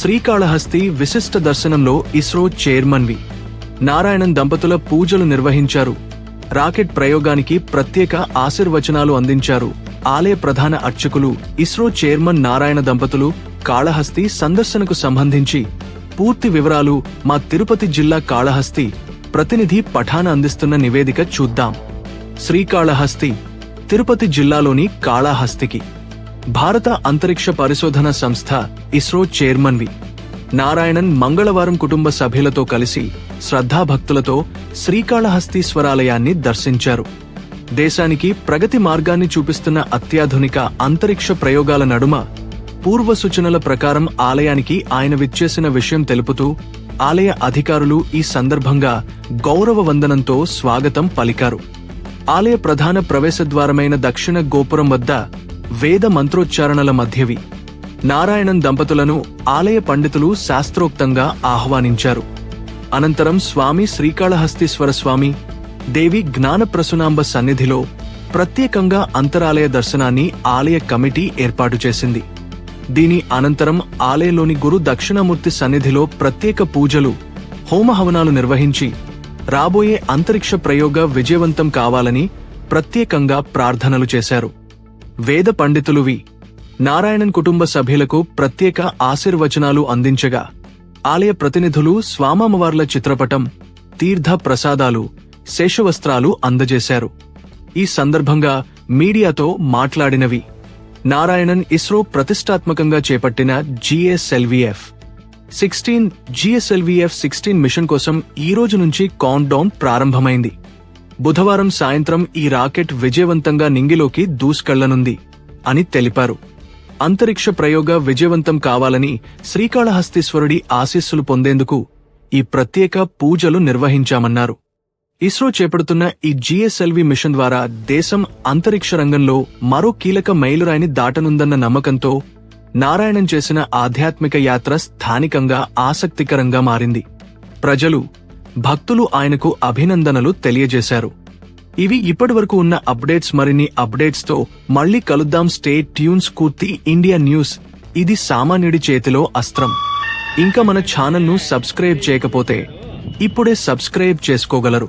శ్రీకాళహస్తి విశిష్ట దర్శనంలో ఇస్రో చైర్మన్ వి నారాయణన్ దంపతుల పూజలు నిర్వహించారు. రాకెట్ ప్రయోగానికి ప్రత్యేక ఆశీర్వచనాలు అందించారు. ఆలయ ప్రధాన అర్చకులు ఇస్రో చైర్మన్ నారాయణ దంపతులు కాళహస్తి సందర్శనకు సంబంధించి పూర్తి వివరాలు మా తిరుపతి జిల్లా కాళహస్తి ప్రతినిధి పఠాన అందిస్తున్న నివేదిక చూద్దాం. శ్రీకాళహస్తి తిరుపతి జిల్లాలోని కాళహస్తికి. భారత అంతరిక్ష పరిశోధన సంస్థ ఇస్రో చైర్మన్ వి నారాయణన్ మంగళవారం కుటుంబ సభ్యులతో కలిసి శ్రద్ధాభక్తులతో శ్రీకాళహస్తీశ్వరాలయాన్ని దర్శించారు. దేశానికి ప్రగతి మార్గాన్ని చూపిస్తున్న అత్యాధునిక అంతరిక్ష ప్రయోగాల నడుమ పూర్వ సూచనల ప్రకారం ఆలయానికి ఆయన విచ్చేసిన విషయం తెలుపుతూ ఆలయ అధికారులు ఈ సందర్భంగా గౌరవ వందనంతో స్వాగతం పలికారు. ఆలయ ప్రధాన ప్రవేశద్వారమైన దక్షిణ గోపురం వద్ద వేద మంత్రోచ్చారణల మధ్యవి. నారాయణన్ దంపతులను ఆలయ పండితులు శాస్త్రోక్తంగా ఆహ్వానించారు. అనంతరం స్వామి శ్రీకాళహస్తీశ్వర స్వామి దేవి జ్ఞానప్రసునాంబ సన్నిధిలో ప్రత్యేకంగా అంతరాలయ దర్శనాన్ని ఆలయ కమిటీ ఏర్పాటు చేసింది. దీని అనంతరం ఆలయంలోని గురు దక్షిణామూర్తి సన్నిధిలో ప్రత్యేక పూజలు హోమహవనాలు నిర్వహించి రాబోయే అంతరిక్ష ప్రయోగ విజయవంతం కావాలని ప్రత్యేకంగా ప్రార్థనలు చేశారు. వేద పండితులు వి నారాయణన్ కుటుంబ సభ్యులకు ప్రత్యేక ఆశీర్వచనాలు అందించగా ఆలయ ప్రతినిధులు స్వామమ్మవార్ల చిత్రపటం తీర్థ ప్రసాదాలు శేషవస్త్రాలు అందజేశారు. ఈ సందర్భంగా మీడియాతో మాట్లాడినవి నారాయణన్ ఇస్రో ప్రతిష్టాత్మకంగా చేపట్టిన GSLV F. Sixteen GSLV F sixteen mission కోసం ఈ రోజు నుంచి కౌంట్ డౌన్ ప్రారంభమైంది. బుధవారం సాయంత్రం ఈ రాకెట్ విజయవంతంగా నింగిలోకి దూసుకెళ్ళనుంది అని తెలిపారు. అంతరిక్ష ప్రయోగ విజయవంతం కావాలని శ్రీకాళహస్తీశ్వరుడి ఆశీస్సులు పొందేందుకు ఈ ప్రత్యేక పూజలు నిర్వహించామన్నారు. ఇస్రో చేపడుతున్న ఈ జిఎస్ఎల్వి మిషన్ ద్వారా దేశం అంతరిక్ష రంగంలో మరో కీలక మైలురాయిని దాటనుందన్న నమ్మకంతో నారాయణం చేసిన ఆధ్యాత్మిక యాత్ర స్థానికంగా ఆసక్తికరంగా మారింది. ప్రజలు భక్తులు ఆయనకు అభినందనలు తెలియజేశారు. ఇవి ఇప్పటివరకు ఉన్న అప్డేట్స్ మరిన్ని అప్డేట్స్తో మళ్ళీ కలుద్దాం స్టే ట్యూన్స్ కూర్తి ఇండియా న్యూస్. ఇది సామాన్యుడి చేతిలో అస్త్రం. ఇంకా మన ఛానల్ను సబ్స్క్రైబ్ చేయకపోతే ఇప్పుడే సబ్స్క్రైబ్ చేసుకోగలరు.